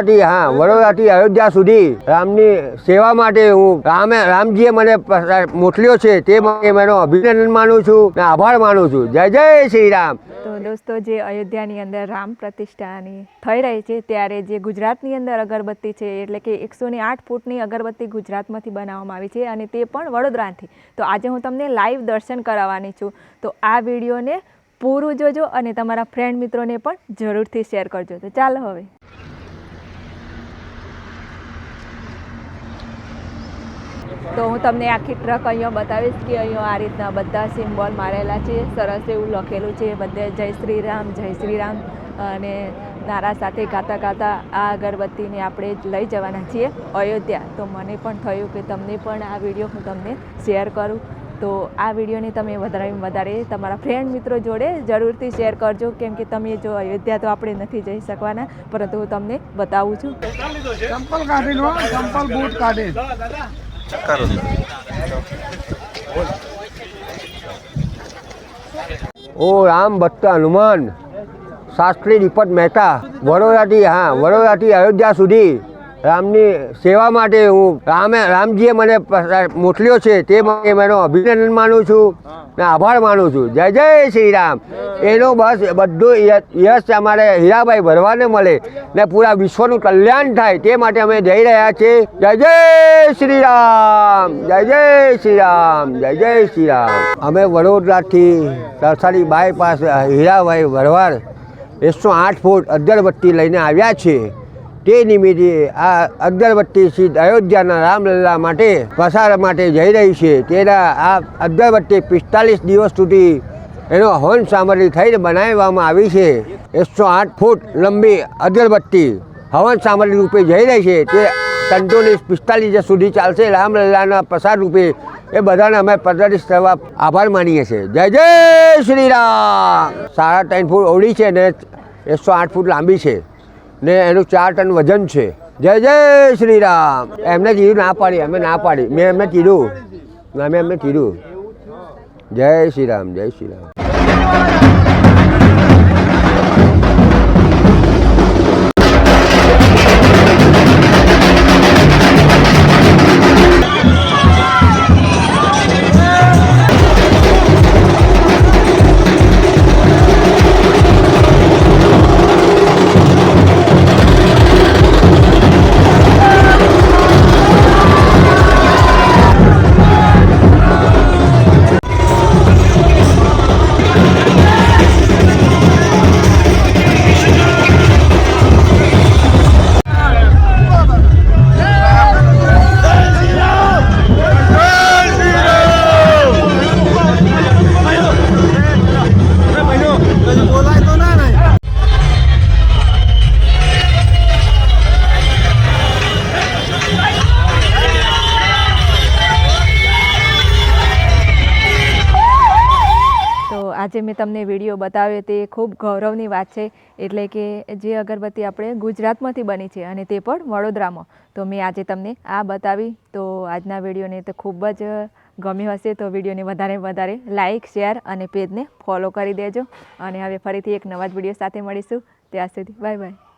વડોદરાથી હા વડોદરાથી અયોધ્યા સુધી રામની સેવા માટે હું રામે રામજીએ મને મોકલ્યો છે તે માટે એનો અભિનંદન માનું છું ને આભાર માનું છું. જય જય શ્રી રામ. તો દોસ્તો જે અયોધ્યાની અંદર રામ પ્રતિષ્ઠાની થઈ રહી છે ત્યારે જે ગુજરાતની અંદર અગરબત્તી છે એટલે કે એકસો ને આઠ ફૂટની અગરબત્તી ગુજરાતમાંથી બનાવવામાં આવી છે અને તે પણ વડોદરાથી. તો આજે હું તમને લાઈવ દર્શન કરાવવાની છું. તો આ વિડીયોને પૂરું જોજો અને તમારા ફ્રેન્ડ મિત્રોને પણ જરૂરથી શેર કરજો. તો ચાલો હવે. તો હું તમને આખી ટ્રક અહીંયા બતાવીશ કે અહીંયા આ રીતના બધા સિમ્બોલ મારેલા છે. સરસ એવું લખેલું છે. બધે જય શ્રી રામ જય શ્રી રામ અને નારા સાથે ગાતા ગાતા આ અગરબત્તીને આપણે લઈ જવાના છીએ અયોધ્યા. તો મને પણ થયું કે તમને પણ આ વીડિયો હું તમને શેર કરું. તો આ વિડીયોને તમે વધારે વધારે તમારા ફ્રેન્ડ મિત્રો જોડે જરૂરથી શેર કરજો. કેમ કે તમે જો અયોધ્યા તો આપણે નથી જઈ શકવાના, પરંતુ હું તમને બતાવું છું. ચંપલ કાઢી ચંપલ બૂટ કાઢી ઓ રામ ભક્ત હનુમાન, શાસ્ત્રી દીપક મહેતા, વડોદરાથી, હા, વડોદરાથી અયોધ્યા સુધી રામની સેવા માટે હું રામે, રામજીએ મને મોકલ્યો છે તે માટે મેં એનો અભિનંદન માનું છું. ને આભાર માનું છું. જય જય શ્રી રામ એનો બસ બધું યશ અમારે હીરાભાઈ ભરવાને મળે ને પૂરા વિશ્વનું કલ્યાણ થાય તે માટે અમે જઈ રહ્યા છીએ. જય જય શ્રી રામ જય જય શ્રી રામ જય જય શ્રી રામ અમે વડોદરાથી તરસાડી બાયપાસ હીરાભાઈ ભરવાડ એકસો આઠ ફૂટ અગરબત્તી લઈને આવ્યા છે તે નિમિત્તે આ અગરબત્તી સીધ અયોધ્યાના રામલલ્લા માટે પસાર માટે જઈ રહી છે. તેના આ અગરબત્તી પિસ્તાલીસ દિવસ સુધી એનો હવન સામગ્રી થઈને બનાવવામાં આવી છે. એકસો આઠ ફૂટ લંબી અગરબત્તી હવન સામગ્રી રૂપે જઈ રહી છે. તે કંટોનીસ પિસ્તાલીસ સુધી ચાલશે. રામલલ્લાના પ્રસાદ રૂપે એ બધાને અમે પ્રદર્શિત કરવા આભાર માનીએ છીએ. જય જય શ્રી રામ! સાડા ત્રણ ફૂટ ઓળી છે ને એકસો આઠ ફૂટ લાંબી છે. ને એનું ચાર ટન વજન છે. જય જય શ્રી રામ એમને કીધું ના પાડી, અમે ના પાડી. મેં એમને કીધું. અમે એમને કીધું. જય શ્રી રામ જય શ્રી રામ આજે મેં તમને વીડિયો બતાવ્યો તે ખૂબ ગૌરવની વાત છે. એટલે કે જે અગરબત્તી આપણે ગુજરાતમાંથી બની છે અને તે પણ વડોદરામાં. તો મેં આજે તમને આ બતાવી. તો આજના વિડીયોને તો ખૂબ જ ગમ્યો હશે. તો વિડીયોને વધારે વધારે લાઇક શેર અને પેજને ફોલો કરી દેજો. અને હવે ફરીથી એક નવા જ વીડિયો સાથે મળીશું. ત્યાં સુધી બાય બાય.